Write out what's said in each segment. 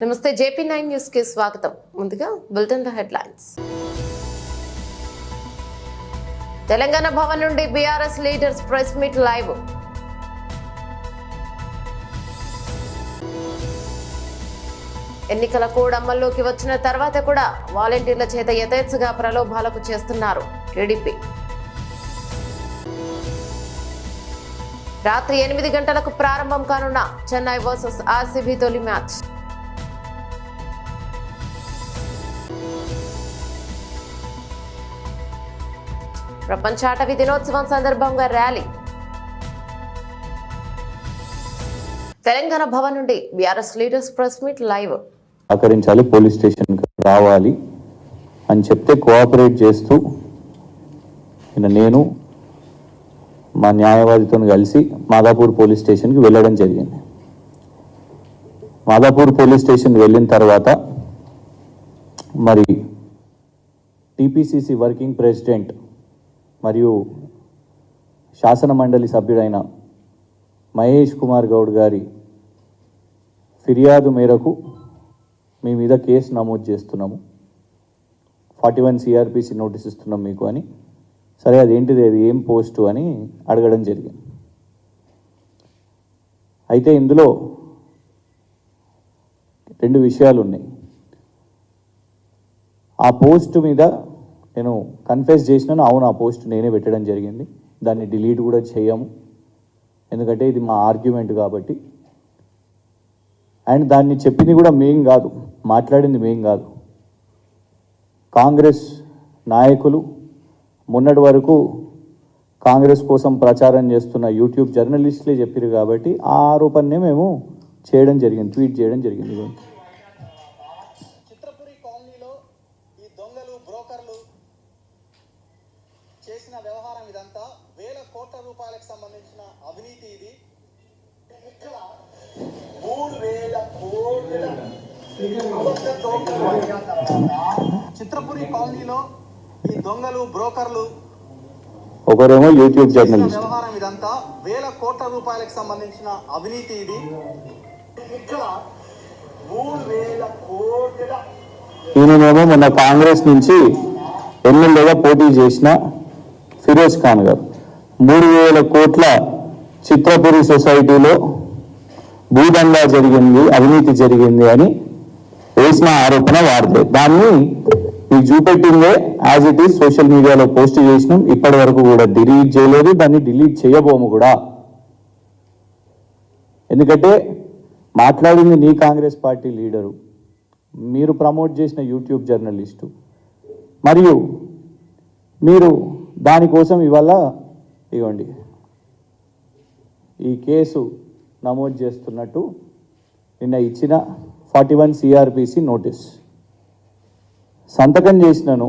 నమస్తే JP nine న్యూస్కి స్వాగతం. ముందుగా bulletin head headlines. Telangana Bhavan నుండి BRS leaders press meet live. ఎన్నికల కోడ్ అమల్లోకి వచ్చిన తర్వాత కూడా వాలంటీర్ల చేత యథేచ్ఛగా ప్రలోభాలకు చేస్తున్నారు టీడీపీ. రాత్రి ఎనిమిది గంటలకు ప్రారంభం కానున్న చెన్నై వర్సెస్ ఆర్సీబీ తొలి మ్యాచ్. ప్రపంచ అటవీ దినోత్సవం సందర్భంగా ర్యాలీ. తెలంగాణ భవన్ నుండి BRS leaders press meet live. సహకరించాలి పోలీస్ స్టేషన్కి రావాలి అని చెప్తే కోఆపరేట్ చేస్తూ నేను మా న్యాయవాదితో కలిసి మాదాపూర్ పోలీస్ స్టేషన్కి వెళ్ళడం జరిగింది. మాదాపూర్ పోలీస్ స్టేషన్ వెళ్ళిన తర్వాత మరి టీపీసీసీ వర్కింగ్ ప్రెసిడెంట్ మరియు శాసన మండలి సభ్యుడైన మహేష్ కుమార్ గౌడ్ గారి ఫిర్యాదు మేరకు మీ మీద కేసు నమోదు చేస్తున్నాము. ఫార్టీ వన్ సిఆర్పిసి నోటీస్ ఇస్తున్నాం మీకు అని. సరే అదేంటిది అది ఏం పోస్టు అని అడగడం జరిగింది. అయితే ఇందులో రెండు విషయాలు ఉన్నాయి ఆ పోస్ట్ మీద నేను కన్ఫెస్ చేసినాను అవును ఆ పోస్ట్ నేనే పెట్టడం జరిగింది. దాన్ని డిలీట్ కూడా చేయము. ఎందుకంటే ఇది మా ఆర్గ్యుమెంట్ కాబట్టి. అండ్ దాన్ని చెప్పింది కూడా మేం కాదు మాట్లాడింది మేం కాదు. కాంగ్రెస్ నాయకులు మొన్నటి వరకు కాంగ్రెస్ కోసం ప్రచారం చేస్తున్న యూట్యూబ్ జర్నలిస్టులే చెప్పారు కాబట్టి ఆ ఆరోపణనే మేము చేయడం జరిగింది ట్వీట్ చేయడం జరిగింది చిత్రపురి కాలనీలో ఈ దొంగలు బ్రోకర్లు చేసిన వ్యవహారం ఇదంతా వేల కోట్ల రూపాయలకు సంబంధించిన అవినీతి ఇది ఇక్కడ మూడు వేల కోట్ల చిత్రపురి కాలనీలో ఈ దొంగలు బ్రోకర్లు ఒకరేమో యూట్యూబ్ జర్నలిస్ట్. వ్యవహారం ఇదంతా వేల కోట్ల రూపాయలకు సంబంధించిన అవినీతి ఇది. ఈయననేమో మొన్న కాంగ్రెస్ నుంచి ఎమ్మెల్యేగా పోటీ చేసిన ఫిరోజ్ ఖాన్ గారు. మూడు వేల కోట్ల చిత్రపురి సొసైటీలో భూదంగా జరిగింది అవినీతి జరిగింది అని వేసిన ఆరోపణ వారిదే దాన్ని మీకు చూపెట్టిందే యాజ్ ఇట్ ఈస్ సోషల్ మీడియాలో పోస్ట్ చేసినాం. ఇప్పటి వరకు కూడా డిలీట్ చేయలేదు దాన్ని డిలీట్ చేయబోము కూడా. ఎందుకంటే మాట్లాడింది నీ కాంగ్రెస్ పార్టీ లీడరు మీరు ప్రమోట్ చేసిన యూట్యూబ్ జర్నలిస్టు మరియు మీరు దానికోసం ఇవాళ ఇవ్వండి ఈ కేసు నమోదు చేస్తున్నట్టు నిన్న ఇచ్చిన ఫార్టీ వన్ సిఆర్పిసి నోటీస్. సంతకం చేసినాను.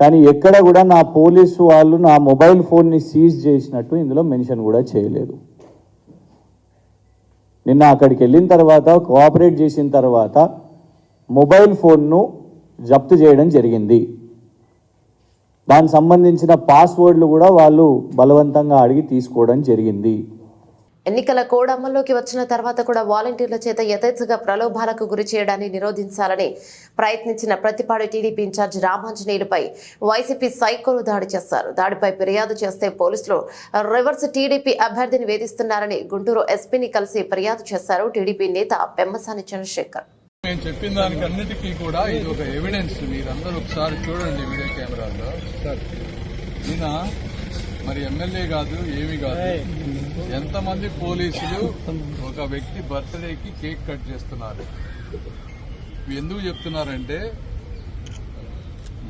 కానీ ఎక్కడ కూడా నా పోలీసు వాళ్ళు నా మొబైల్ ఫోన్ని సీజ్ చేసినట్టు ఇందులో మెన్షన్ కూడా చేయలేదు. నిన్న అక్కడికి వెళ్ళిన తర్వాత కోఆపరేట్ చేసిన తర్వాత మొబైల్ ఫోన్ను జప్తు చేయడం జరిగింది. దానికి సంబంధించిన పాస్వర్డ్లు కూడా వాళ్ళు బలవంతంగా అడిగి తీసుకోవడం జరిగింది. ఎన్నికల కోడ్ అమల్లోకి వచ్చిన తర్వాత కూడా వాలంటీర్ల చేత యథేచ్ఛగా ప్రలోభాలకు గురి చేయడాన్ని నిరోధించాలని ప్రయత్నించిన ప్రతిపాడు టీడీపీ ఇన్ఛార్జ్ రామాంజనేయులపై వైసీపీ సైకోలు దాడి చేశారు దాడిపై ఫిర్యాదు చేస్తే పోలీసులు రివర్స్ టీడీపీ అభ్యర్థిని వేధిస్తున్నారని గుంటూరు ఎస్పీని కలిసి ఫిర్యాదు చేశారు టీడీపీ నేత పెమ్మసాని చంద్రశేఖర్. నేను చెప్పిన దానికి అన్నిటికీ కూడా ఇది ఒక ఎవిడెన్స్ మీరందరూ ఒకసారి చూడండి వీడియో కెమెరాలో. ఈయన మరి ఎమ్మెల్యే కాదు ఏమి కాదు. ఎంతమంది పోలీసులు ఒక వ్యక్తి బర్త్డేకి కేక్ కట్ చేస్తున్నారు? ఎందుకు చెప్తున్నారంటే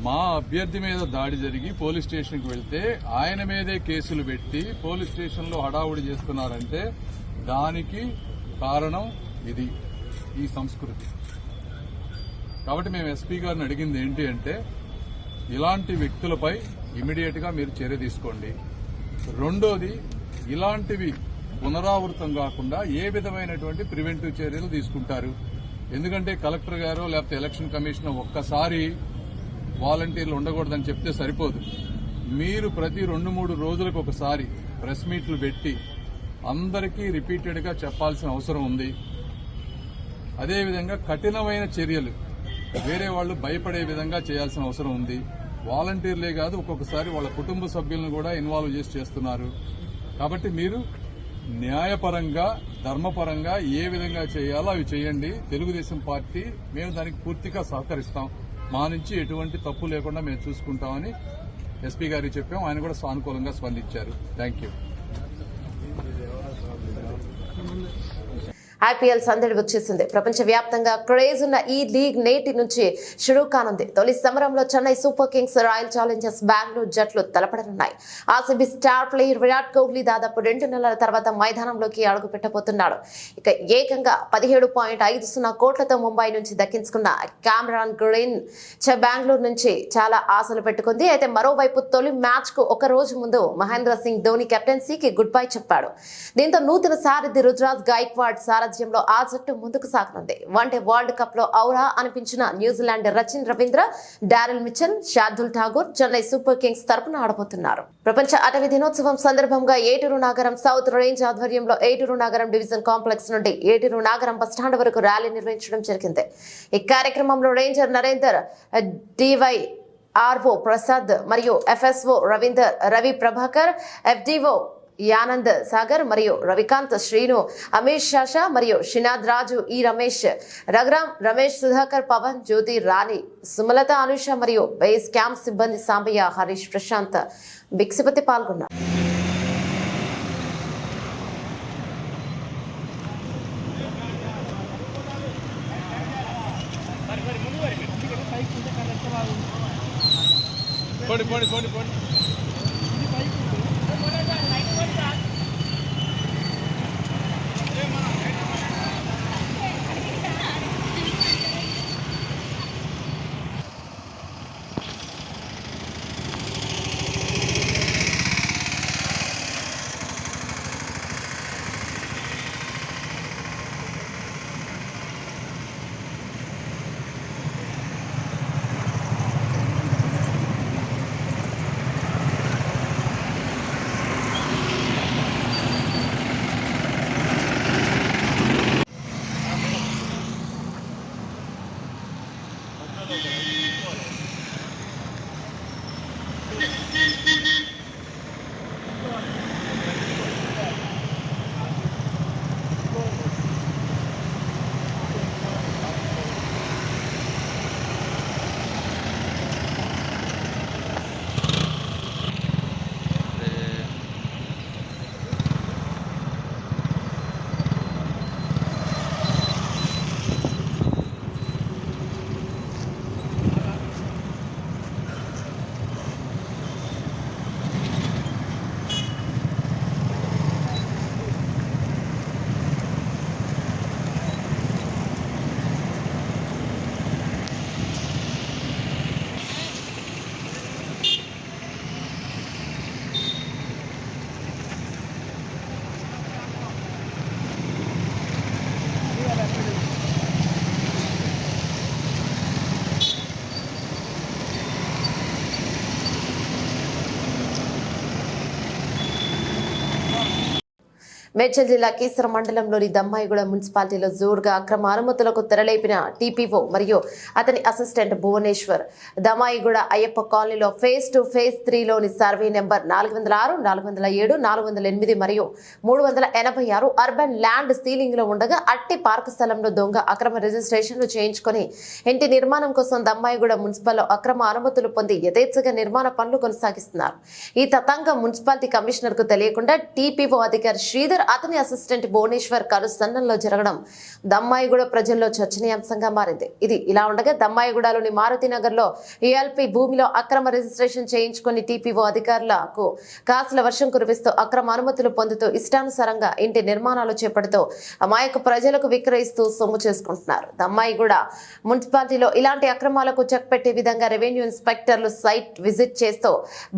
మా అభ్యర్థి మీద దాడి జరిగి పోలీస్ స్టేషన్కి వెళ్తే ఆయన మీదే కేసులు పెట్టి పోలీస్ స్టేషన్లో హడావుడి చేస్తున్నారంటే దానికి కారణం ఇది ఈ సంస్కృతి. కాబట్టి మేము ఎస్పీ గారిని అడిగింది ఏంటి అంటే ఇలాంటి వ్యక్తులపై ఇమీడియట్గా మీరు చర్య తీసుకోండి. రెండోది ఇలాంటివి పునరావృతం కాకుండా ఏ విధమైనటువంటి ప్రివెంటివ్ చర్యలు తీసుకుంటారు? ఎందుకంటే కలెక్టర్ గారు లేకపోతే ఎలక్షన్ కమిషన్ ఒక్కసారి వాలంటీర్లు ఉండకూడదని చెప్తే సరిపోదు. మీరు ప్రతి రెండు మూడు రోజులకు ఒకసారి ప్రెస్ మీట్లు పెట్టి అందరికీ రిపీటెడ్గా చెప్పాల్సిన అవసరం ఉంది. అదేవిధంగా కఠినమైన చర్యలు వేరే వాళ్ళు భయపడే విధంగా చేయాల్సిన అవసరం ఉంది. వాలంటీర్లే కాదు ఒక్కొక్కసారి వాళ్ళ కుటుంబ సభ్యులను కూడా ఇన్వాల్వ్ చేసి చేస్తున్నారు. కాబట్టి మీరు న్యాయపరంగా ధర్మపరంగా ఏ విధంగా చేయాలో అవి చేయండి. తెలుగుదేశం పార్టీ మేము దానికి పూర్తిగా సహకరిస్తాం. మా నుంచి ఎటువంటి తప్పు లేకుండా మేము చూసుకుంటామని ఎస్పీ గారికి చెప్పాం. ఆయన కూడా సానుకూలంగా స్పందించారు. Thank you. ఐపీఎల్ సందడి వచ్చేసింది. ప్రపంచ వ్యాప్తంగా క్రేజ్ ఉన్న ఈ లీగ్ నేటి నుంచి షురూ కానుంది. తొలి సమరంలో Chennai super kings royal challengers Bengaluru జట్లు తలపడనున్నాయి. RCB star player Virat Kohli దాదాపు రెండు నెలల తర్వాత మైదానంలోకి అడుగు పెట్టబోతున్నాడు ఇక ఏకంగా పదిహేడు పాయింట్ ఐదు సున్నా కోట్లతో ముంబై నుంచి దక్కించుకున్న కామ్రాన్ గ్రీన్ చ బెంగళూరు నుంచి చాలా ఆశలు పెట్టుకుంది. అయితే మరోవైపు తొలి మ్యాచ్కు ఒక రోజు ముందు మహేంద్ర సింగ్ ధోని కెప్టెన్సీకి గుడ్ బై చెప్పాడు. దీంతో నూతన సారథి రుతురాజ్ గైక్వాడ్ సారథ్యంలో ఆ జట్టు ముందుకు సాగనుంది. వన్డే వరల్డ్ కప్లో ఔరా అనిపించిన New Zealand Rachin Ravindra Daryl Mitchell Shardul Thakur Chennai super kings తరపున ఆడబోతున్నారు. ప్రపంచ అటవీ దినోత్సవం సందర్భంగా ఏటూరు నాగరం సౌత్ రేంజ్ ఆధ్వర్యంలో ఏటూరు నాగరం డివిజన్ కాంప్లెక్స్ నుండి ఏటూరు నాగరం బస్టాండ్ వరకు ర్యాలీ నిర్వహించడం జరిగింది. ఈ కార్యక్రమంలో ranger Narender DY RO Prasad మరియు ఎఫ్ఎస్ఓ రవీందర్ రవి ప్రభాకర్ ఎఫ్డిఓ యానంద్ సాగర్ మరియు రవికాంత్ శ్రీను అమీష్ షాషా మరియు షినాద్ రాజు ఈ రమేష్ రఘురామ్ రమేష్ సుధాకర్ పవన్ జ్యోతి రాణి సుమలత అనుష మరియు బేస్ క్యాంప్ సిబ్బంది సాంబయ్య హరీష్ ప్రశాంత్. బిక్సిపతి పాల్గొన్నారు. పోండి పోండి పోండి పోండి. మేడ్చల్ జిల్లా కీసర మండలంలోని దమ్మాయిగూడ మున్సిపాలిటీలో జోరుగా అక్రమ అనుమతులకు తెరలేపిన టీపీఓ మరియు అతని అసిస్టెంట్ భువనేశ్వర్. దమ్మాయిగూడ అయ్యప్ప కాలనీలో ఫేజ్ టు ఫేజ్ త్రీలోని సర్వే నెంబర్ నాలుగు వందల ఆరు నాలుగు వందల ఏడు నాలుగు వందల ఎనిమిది మరియు మూడు వందల ఎనభై ఆరు అర్బన్ ల్యాండ్ సీలింగ్లో ఉండగా అట్టి పార్క్ స్థలంలో దొంగ అక్రమ రిజిస్ట్రేషన్లు చేయించుకొని ఇంటి నిర్మాణం కోసం దమ్మాయిగూడ మున్సిపల్లో అక్రమ అనుమతులు పొంది యథేచ్ఛగా నిర్మాణ పనులు కొనసాగిస్తున్నారు. ఈ తతంగం మున్సిపాలిటీ కమిషనర్కు తెలియకుండా టీపీఓ అధికారి శ్రీధర్ అతని అసిస్టెంట్ భువనేశ్వర్ కరుసన్నంలో జరగడం దమ్మాయిగూడ ప్రజల్లో చర్చనీయాంశంగా మారింది. ఇది ఇలా ఉండగా దమ్మాయిగూడలోని మారుతినగర్లో లో ఏఎల్పి భూమిలో అక్రమ రిజిస్ట్రేషన్ చేయించుకుని టీపీఓ అధికారులకు కాసుల వర్షం కురిపిస్తూ అక్రమ అనుమతులు పొందుతూ ఇష్టానుసారంగా ఇంటి నిర్మాణాలు చేపడుతూ అమాయక ప్రజలకు విక్రయిస్తూ సొమ్ము చేసుకుంటున్నారు. దమ్మాయిగూడ మున్సిపాలిటీలో ఇలాంటి అక్రమాలకు చెక్ పెట్టే విధంగా రెవెన్యూ ఇన్స్పెక్టర్లు సైట్ విజిట్ చేస్తూ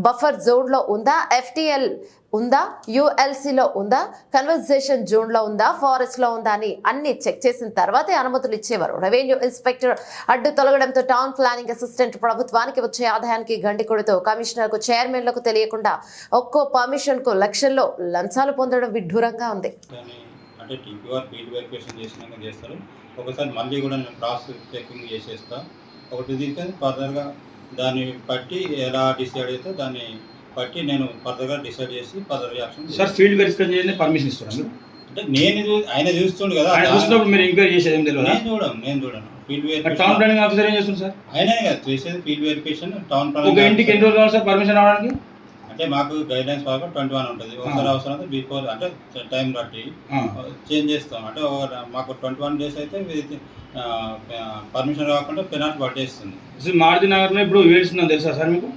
బఫర్ జోన్లో ఉందా? ఎఫ్టిఎల్ ఉందా? యుఎల్సీలో ఉందా? కన్వర్జేషన్ జోన్లో ఉందా? ఫారెస్ట్లో ఉందా అని అన్ని చెక్ చేసిన తర్వాతే అనుమతులు ఇచ్చేవారు. రెవెన్యూ ఇన్స్పెక్టర్ అడ్డు తొలగడంతో టౌన్ ప్లానింగ్ అసిస్టెంట్ ప్రభుత్వానికి వచ్చే ఆదాయానికి గండి కొడుతూ కమిషనర్కు చైర్మన్లకు తెలియకుండా ఒక్కో పర్మిషన్కు లక్షల్లో లంచాలు పొందడం విడ్డూరంగా ఉంది. అంటే టీపీఆర్ ఫీల్డ్ వెరిఫికేషన్ చేసినాక చేస్తారు. ఒకసారి మళ్ళీ కూడా నేను క్రాస్ చెకింగ్ చేసేస్తా. ఒకటి దీనికి ఫర్దర్గా దాన్ని బట్టి ఎలా డిసైడ్ అయితే దాన్ని బట్టి నేను ఫర్దర్గా డిసైడ్ చేసి further action sir field verification చేయండి పర్మిషన్ ఇస్తారా మీరు? అంటే నేను ఆయన చూస్తుండు కదా ఆయన చూసినప్పుడు మీరు ఎంక్వైరీ చేసేది ఏం తెలియదా నేను చూడను నేను చూడను. Field town verification planning officer ఏం చేస్తుంది సార్? ఆయనే కదా చేసేది ఫీల్డ్ వెరిఫికేషన్ టౌన్ ఒక ఇంటికి ఎన్ని రోజులు కావాలి సార్ పర్మిషన్ రావడానికి? అంటే మాకు గైడ్ లైన్స్ ప్రకారం ట్వంటీ వన్ ఉంటుంది. ఒకసారి అవసరం అయితే బిఫోర్ అంటే టైం బట్టి. చేంజ్ చేస్తాం. అంటే ఒక- మాకు ట్వంటీ వన్ డేస్ అయితే పర్మిషన్ రాకుండా పెనాల్టీ పట్టేస్తుంది. మారుతి నగర్లో ఇప్పుడు ఉందని తెలుసా సార్ మీకు?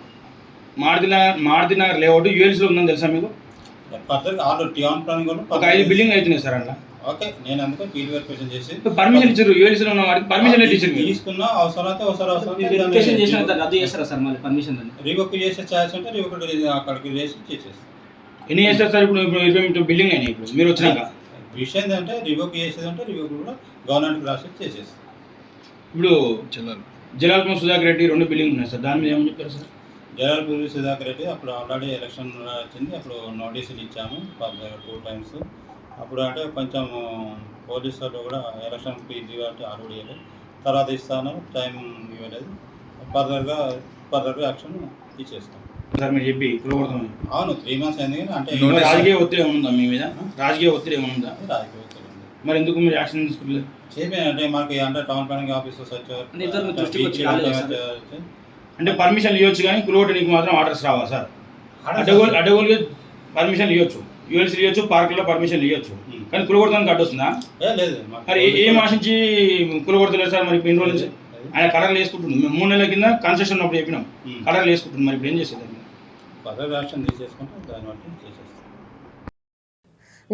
మారుతి నగర్ మారుతి నగర్ లేఅవుట్ యూఎల్స్లో ఉందని తెలుసా మీకు? ప్లానింగ్ ఒక ఐదు బిల్డింగ్ అవుతున్నాయి సార్ అట్లా ఓకే నేను అందుకే ఫీల్డ్ వెరిఫికేషన్ చేసి పర్మిషన్ ఇచ్చారు యూఎల్స్లో ఉన్న వారికి పర్మిషన్ ఇచ్చారు. తీసుకున్నా అవసరం అయితే అవసరం అవసరం వెరిఫికేషన్ చేసిన తర్వాత రద్దు చేస్తారా సార్ మళ్ళీ పర్మిషన్ చేసే ఉంటే అక్కడికి చేసి చేసేస్తాం. ఎన్ని చేస్తారు సార్ ఇప్పుడు ఇప్పుడు ఇరవై మీటర్ బిల్డింగ్ అయినాయి ఇప్పుడు మీరు వచ్చినాక? విషయం ఏంటంటే రివోక్ చేసేది అంటే రివోక్ కూడా చేసేస్తాం. ఇప్పుడు జలాల్పం సుధాకర్ రెడ్డి రెండు బిల్డింగ్ ఉన్నాయి సార్ దాని మీద ఏమని చెప్తారు సార్? జలాల్పూరి సుధాకర్ రెడ్డి అప్పుడు ఆల్రెడీ ఎలక్షన్ వచ్చింది. అప్పుడు నోటీసులు ఇచ్చాము టూ టైమ్స్. అప్పుడు అంటే కొంచెం పోలీసు వాళ్ళు కూడా ఎలక్షన్ పీజీ కాబట్టి ఆల్రెడీ ఇవ్వలేదు తర్వాత ఇస్తాను టైం ఇవ్వలేదు. ఫర్దర్గా ఫర్దర్గా యాక్షన్ ఇచ్చేస్తాం సార్ మీరు చెప్పి అవును త్రీ మంత్స్ అయింది అంటే రాజకీయ ఒత్తిడి ఉందా మీ మీద? రాజకీయ ఒత్తిడి ఉందా రాజకీయ ఒత్తిడి. మరి ఎందుకు మీరు యాక్షన్ తీసుకోలేదు చెప్పాను అంటే మనకి అంటే టౌన్ ప్లానింగ్ ఆఫీసర్స్ వచ్చారు. అంటే పర్మిషన్ ఇవ్వచ్చు కానీ కులగొట్టడానికి మాత్రం ఆర్డర్స్ రావా సార్? అడ్డగోలు అడ్డగోలుగా పర్మిషన్ ఇవ్వచ్చు. యూఎల్సీ ఇవ్వచ్చు పార్కులో పర్మిషన్ ఇవ్వచ్చు. Hmm. కానీ కులగొడతానికి అడ్డు వస్తుందా? లేదు. మరి ఏ- ఆశించి కులగొడతలేదు సార్ మరి ఇప్పుడు ఎన్ని రోజుల నుంచి? ఆయన కలర్లు వేసుకుంటుంది మేము మూడు నెలల కింద కన్సెషన్ ఉన్నప్పుడు చెప్పినాం. Hmm. కలర్లు వేసుకుంటుంది మరి ఇప్పుడు ఏం చేసేది? ఫర్దర్ యాక్షన్ తీసేసుకుంటే దాన్ని బట్టి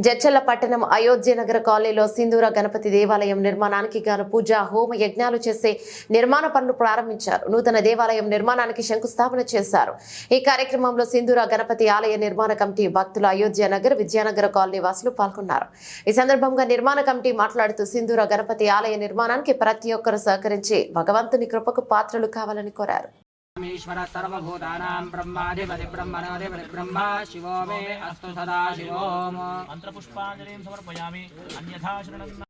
జడ్చల్ల పట్టణం అయోధ్య నగర కాలనీలో సింధూర గణపతి దేవాలయం నిర్మాణానికి గాను పూజ హోమ యజ్ఞాలు చేసే నిర్మాణ పనులు ప్రారంభించారు. నూతన దేవాలయం నిర్మాణానికి శంకుస్థాపన చేశారు. ఈ కార్యక్రమంలో సింధూర గణపతి ఆలయ నిర్మాణ కమిటీ భక్తులు అయోధ్య నగర్ విద్యానగర కాలనీ వాసులు పాల్గొన్నారు. ఈ సందర్భంగా నిర్మాణ కమిటీ మాట్లాడుతూ సింధూర గణపతి ఆలయ నిర్మాణానికి ప్రతి ఒక్కరు సహకరించి భగవంతుని కృపకు పాత్రలు కావాలని కోరారు. ఈశ్వర సర్వభూతానాం బ్రహ్మాధిపతి బ్రహ్మణోధిపతి బ్రహ్మ శివో మే అస్తు సదా శివోం మంత్రపుష్పాంజలిం సమర్పయామి. అన్యథా శరణం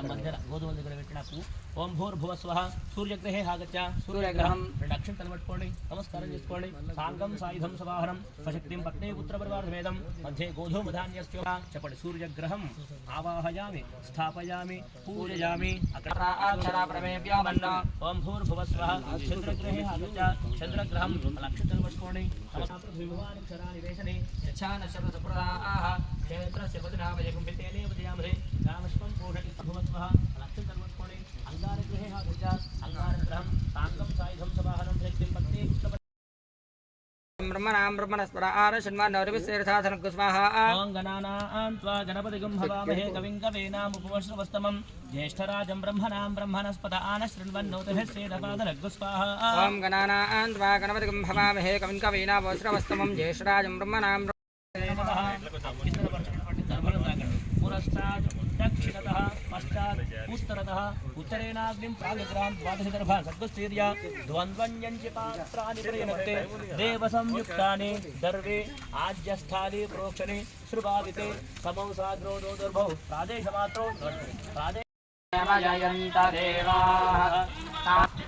ఇక్కడ మధ్యన గోధుమల దగ్గర పెట్టినప్పుడు ఓం భూర్భువ స్వహ సూర్యగ్రహే ఆగత్య సూర్యగ్రహం. రెండు అక్షంతలు పట్టుకోండి నమస్కారం చేసుకోండి సాంగం సాయుధం సవాహనం స్వశక్తిం పత్ని పుత్ర పరివార వేదం మధ్య గోధుమధాన్యస్య చెప్పండి సూర్యగ్రహం ఆవాహయామి స్థాపయామి పూజయామి అక్కడ అక్షరా ప్రమేభ్యో మన్న ఓం భూర్భువ స్వహ చంద్రగ్రహే ఆగత్య చంద్రగ్రహం అక్షంతలు పట్టుకోండి నివేశనే యచ్ఛాన శబ్ద సుప్రదాః క్షేత్రస్య పదినామయకం పితేనే పదయామహే రామశ్వం పూషటి భువత్వః स्वः लक्षकर्मत्वणे अङ्गारगृहे हा भुजा अङ्गारगृहं साङ्गं सायुधं समाहनं शक्तिं पत्नी पुष्टपति ब्रह्मणां ब्रह्मणस्परार शन्मानवरविशेषाधनकुस्माहा गणानां त्वा गणपतिगुं भवामहे कविं कवीनाम् उपवश्रवस्तमं ज्येष्ठराजं ब्रह्मणां ब्रह्मणस्पत आनशृण्वन्नोतभिश्चेदपादलग्गुस्वाहा ॐ गणानां त्वा गणपतिगुं भवामहे कविं कवीनामवश्रवस्तमं ज्येष्ठराजं ब्रह्मणां ब्रह्मणः पुरस्तात् दक्षिणतः। पश्चात उत्तरतः उत्तरेणाग्निं प्रागग्रान् द्वादशदर्भा सद्वस्तीर्या द्वन्द्वन्यञ्च पात्राणि देवसंयुक्तानि दर्वे आज्यस्थाले प्रोक्षणे श्रुभाविते समौ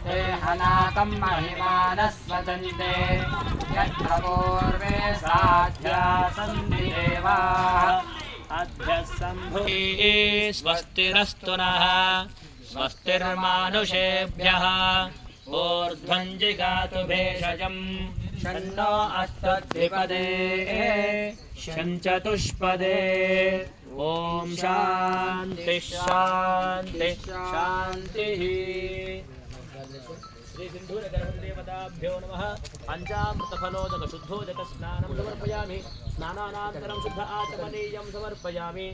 ते हनाकं महिमानस्वदन्ते साध्या सन्ति देवाः। स्वस्तिरस्तु नः स्वस्तिर्मानुषेभ्यः। ऊर्ध्वञ्जिगातु भेषजम् षण्णो अष्टद्विपदे षञ्चतुष्पदे ॐ शान्ति शान्ति शान्तिः। శంచతుష్పదే ఓం శాంతి శాంతి శాంతి శ్రీ సింధూర దేవతాభ్యో నమ పంచామృత ఫలోదక శుద్ధోదక స్నానం సమర్పయామి స్నానానంతరం శుద్ధ ఆచమనీయం సమర్పయామి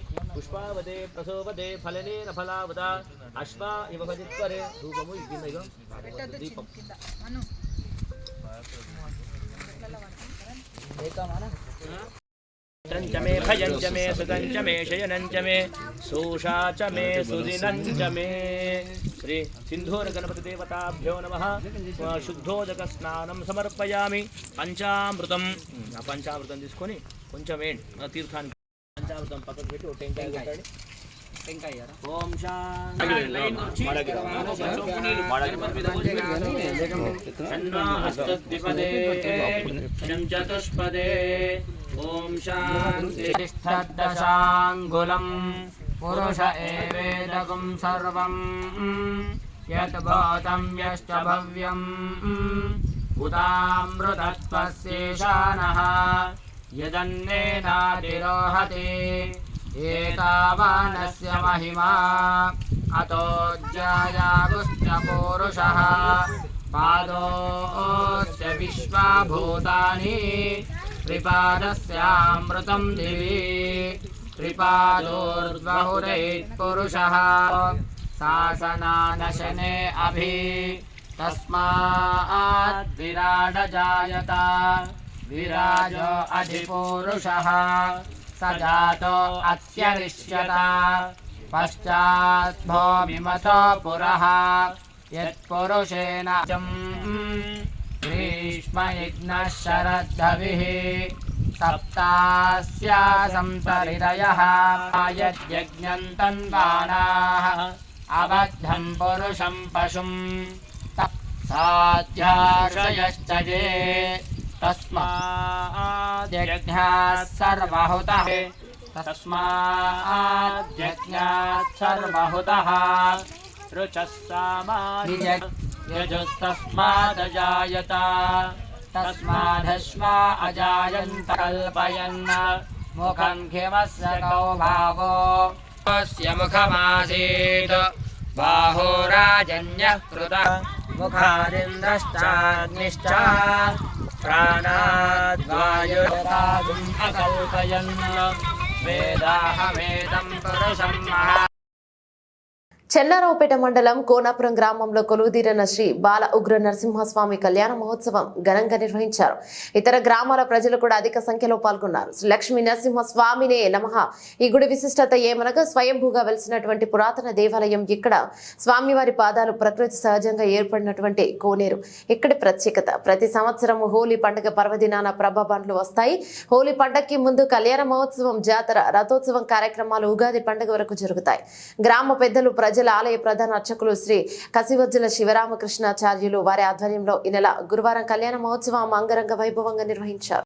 च मे भयं च मे सुतं च मे शयनं च मे सूषा च मे सुदिनं च मे శ్రీ సింధూర గణపతి దేవతాభ్యో నమ శుద్ధోదక స్నానం సమర్పయామి పంచామృతం ఆ పంచామృతం తీసుకొని కొంచెం వేయండి ఆ తీర్థానికి పంచామృతం పక్కకు పెట్టి ఒక టెంకాయ పెట్టండి ఓం శాంతి లైన్ వచ్చి షణ్ణో హస్తద్విపదే షణ్ చతుష్పదే ఓం శాంతి. తిష్టదశాంగులం పురుష ఏవేదకం సర్వం. యత్ భూతం యశ్చ భవ్యం. ఉదామృతత్వశేషానః యదన్నేనాతిరోహతి ఏతావానస్య మహిమా. అతో జ్యాయాగుశ్చ పూరుషः. त्रिपादस्यामृतं दिवि त्रिपादोर्द्वहुरैत्पुरुषः शासनानशने अभि तस्माद्विराडजायत विराजो अधिपूरुषः स जातो अत्यरिष्यत पश्चाद्भोमिमतो पुरः यत्पुरुषेण ग्रीष्मयज्ञः शरद्धविः सप्तास्यासन्तरिदयः यद्यज्ञम् तन्वानाः अबद्धम् पुरुषम् पशुम् साध्याशयश्च ये तस्माद्यज्ञात् सर्वहुतः तस्माद्यज्ञात् सर्वहुतः रुचः यजुस्तस्मादजायत तस्मादश्वा अजायन्त कल्पयन् मुखम् खिमस्य कौ भागो तस्य मुखमासीत् बाहोराजन्यः कृतः मुखादिन्द्रश्चाग्निश्च प्राणाद्वायुरागुम् अकल्पयन् वेदाहमेदम् पुरुषम् महा చెన్నారావుపేట మండలం కోనాపురం గ్రామంలో కొలువుదీరిన శ్రీ బాల ఉగ్ర నరసింహస్వామి కళ్యాణ మహోత్సవం ఘనంగా నిర్వహించారు. ఇతర గ్రామాల ప్రజలు కూడా అధిక సంఖ్యలో పాల్గొన్నారు. శ్రీ లక్ష్మీ నరసింహస్వామినే నమః. ఈ గుడి విశిష్టత ఏమనగా స్వయంభూగా వెలిసినటువంటి పురాతన దేవాలయం ఇక్కడ స్వామివారి పాదాలు ప్రకృతి సహజంగా ఏర్పడినటువంటి కోనేరు. ఇక్కడి ప్రత్యేకత ప్రతి సంవత్సరం హోలీ పండుగ పర్వదినాన ప్రభాబాండ్లు వస్తాయి. హోలీ పండగకి ముందు కళ్యాణ మహోత్సవం జాతర రథోత్సవం కార్యక్రమాలు ఉగాది పండుగ వరకు జరుగుతాయి. గ్రామ పెద్దలు ప్రజలు ఆలయ ప్రధాన అర్చకులు శ్రీ కసివజ్జల శివరామకృష్ణాచార్యులు వారి ఆధ్వర్యంలో ఈ నెల గురువారం కళ్యాణ మహోత్సవం అంగరంగ వైభవంగా నిర్వహించారు.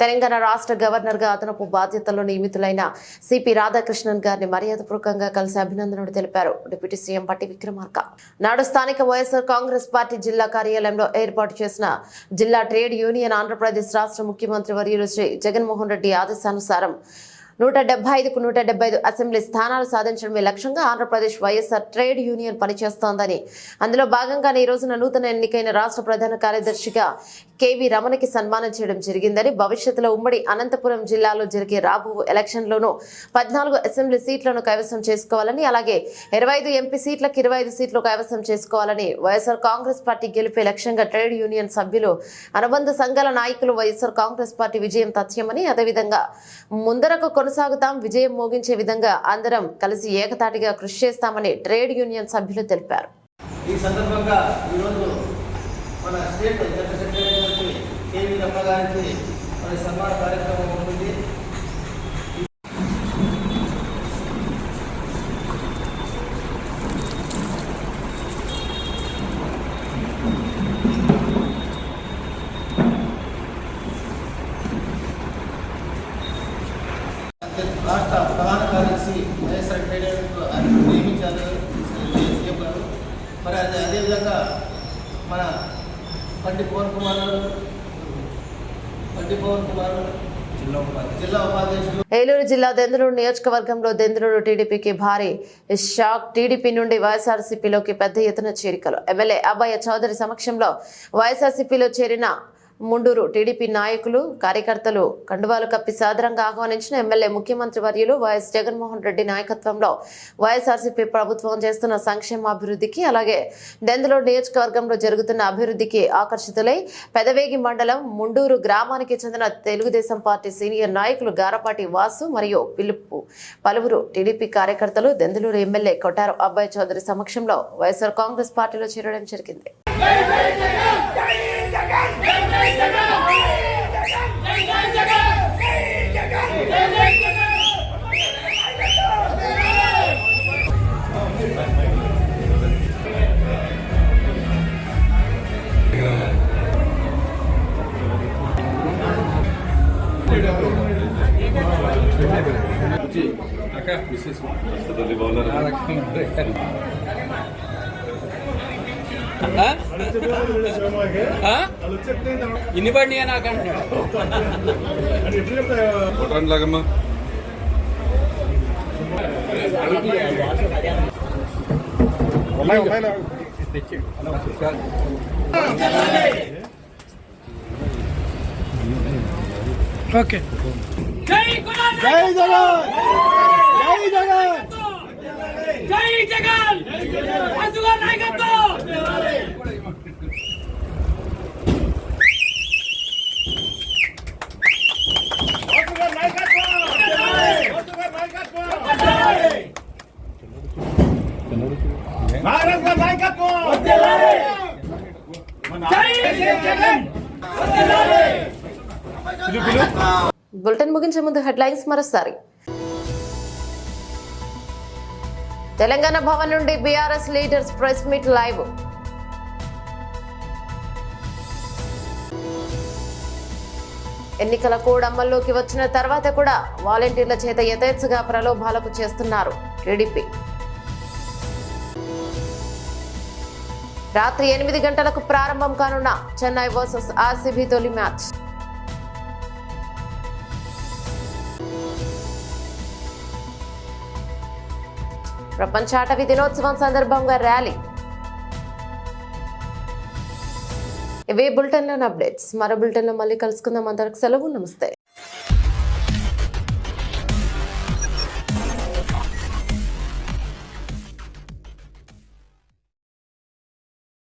తెలంగాణ రాష్ట్ర గవర్నర్గా అదనపు బాధ్యతల్లో నియమితులైన సిపి రాధాకృష్ణన్ గారిని మర్యాదపూర్వకంగా కలిసి అభినందనలు తెలిపారు. డిప్యూటీ సీఎం పట్టి విక్రమార్క. నాడు స్థానిక వైఎస్ఆర్ కాంగ్రెస్ పార్టీ జిల్లా కార్యాలయంలో ఏర్పాటు చేసిన జిల్లా ట్రేడ్ యూనియన్ ఆంధ్రప్రదేశ్ రాష్ట్ర ముఖ్యమంత్రి వర్యులు శ్రీ జగన్మోహన్ రెడ్డి ఆదేశానుసారం నూట డెబ్బై ఐదుకు నూట డెబ్బై ఐదు అసెంబ్లీ స్థానాలు సాధించడమే లక్ష్యంగా ఆంధ్రప్రదేశ్ వైఎస్ఆర్ ట్రేడ్ యూనియన్ పనిచేస్తోందని. అందులో భాగంగానే ఈ రోజున నూతన ఎన్నికైన రాష్ట్ర ప్రధాన కార్యదర్శిగా కేవి రమణకి సన్మానం చేయడం జరిగిందని భవిష్యత్తులో ఉమ్మడి అనంతపురం జిల్లాలో జరిగే రాబో ఎలక్షన్లోనూ పద్నాలుగు అసెంబ్లీ సీట్లను కైవసం చేసుకోవాలని అలాగే ఇరవై ఐదు ఎంపీ సీట్లకు ఇరవై ఐదు సీట్లు కైవసం చేసుకోవాలని వైఎస్ఆర్ కాంగ్రెస్ పార్టీ గెలిపే లక్ష్యంగా ట్రేడ్ యూనియన్ సభ్యులు అనుబంధ సంఘాల నాయకులు వైఎస్ఆర్ కాంగ్రెస్ పార్టీ విజయం తథ్యమని అదేవిధంగా ముందరకు కొనసాగుతాం. విజయం మోగించే విధంగా అందరం కలిసి ఏకతాటిగా కృషి చేస్తామని ట్రేడ్ యూనియన్ సభ్యులు తెలిపారు. ఈ సందర్భంగా ఈరోజు మన స్టేట్ జనరల్ సెక్రటరీ అయినటువంటి కేవీ రమణ గారికి మరి సన్మాన కార్యక్రమం ఉంటుంది రాష్ట్ర ప్రధాన కార్యదర్శి నియమించారు సీఎం గారు మరి అదే అదేవిధంగా మన పండి పవన్ కుమార్ పండి పవన్ కుమార్ ఏలూరు జిల్లా దెందులూరు నియోజకవర్గంలో దెందులూరు టీడీపీకి భారీ షాక్. టీడీపీ నుండి వైఎస్ఆర్సీపీలోకి పెద్ద ఎత్తున చేరికలు. ఎమ్మెల్యే అబ్బాయ చౌదరి సమక్షంలో వైఎస్ఆర్సీపీలో చేరిన ముండూరు టీడీపీ నాయకులు కార్యకర్తలు కండువాలు కప్పి సాదరంగా ఆహ్వానించిన ఎమ్మెల్యే ముఖ్యమంత్రి వర్యులు వైఎస్ జగన్మోహన్ రెడ్డి నాయకత్వంలో వైఎస్ఆర్సీపీ ప్రభుత్వం చేస్తున్న సంక్షేమ అభివృద్ధికి అలాగే దెందులూరు నియోజకవర్గంలో జరుగుతున్న అభివృద్ధికి ఆకర్షితులై పెదవేగి మండలం ముండూరు గ్రామానికి చెందిన తెలుగుదేశం పార్టీ సీనియర్ నాయకులు గారపాటి వాసు మరియు పిలుపు పలువురు టీడీపీ కార్యకర్తలు దెందులూరు ఎమ్మెల్యే కొట్టారు అబ్బాయి చౌదరి సమక్షంలో వైఎస్ఆర్ కాంగ్రెస్ పార్టీలో చేరడం జరిగింది. Acá, pues eso. Hasta donde va a hablar. Ah, ఇన్ని పడినాయా నాకు అంటున్నాడు. లాగమ్మా జై జగన్! జై జగన్! జై జగన్! బులెటిన్ ముగించే ముందు హెడ్లైన్స్ మరోసారి. తెలంగాణ భవన్ నుండి BRS leaders press meet live. ఎన్నికల కోడ్ అమల్లోకి వచ్చిన తర్వాత కూడా వాలంటీర్ల చేత యథేచ్ఛగా ప్రలోభాలకు చేస్తున్నారు టీడీపీ. రాత్రి ఎనిమిది గంటలకు ప్రారంభం కానున్న చెన్నై వర్సెస్ ఆర్సీబీ తొలి మ్యాచ్. ప్రపంచ అటవీ దినోత్సవం సందర్భంగా ర్యాలీ. ఇవే బులెటిన్లోని అప్డేట్స్. మరో బులెటిన్లో మళ్ళీ కలుసుకుందాం. అందరికి సెలవు. నమస్తే.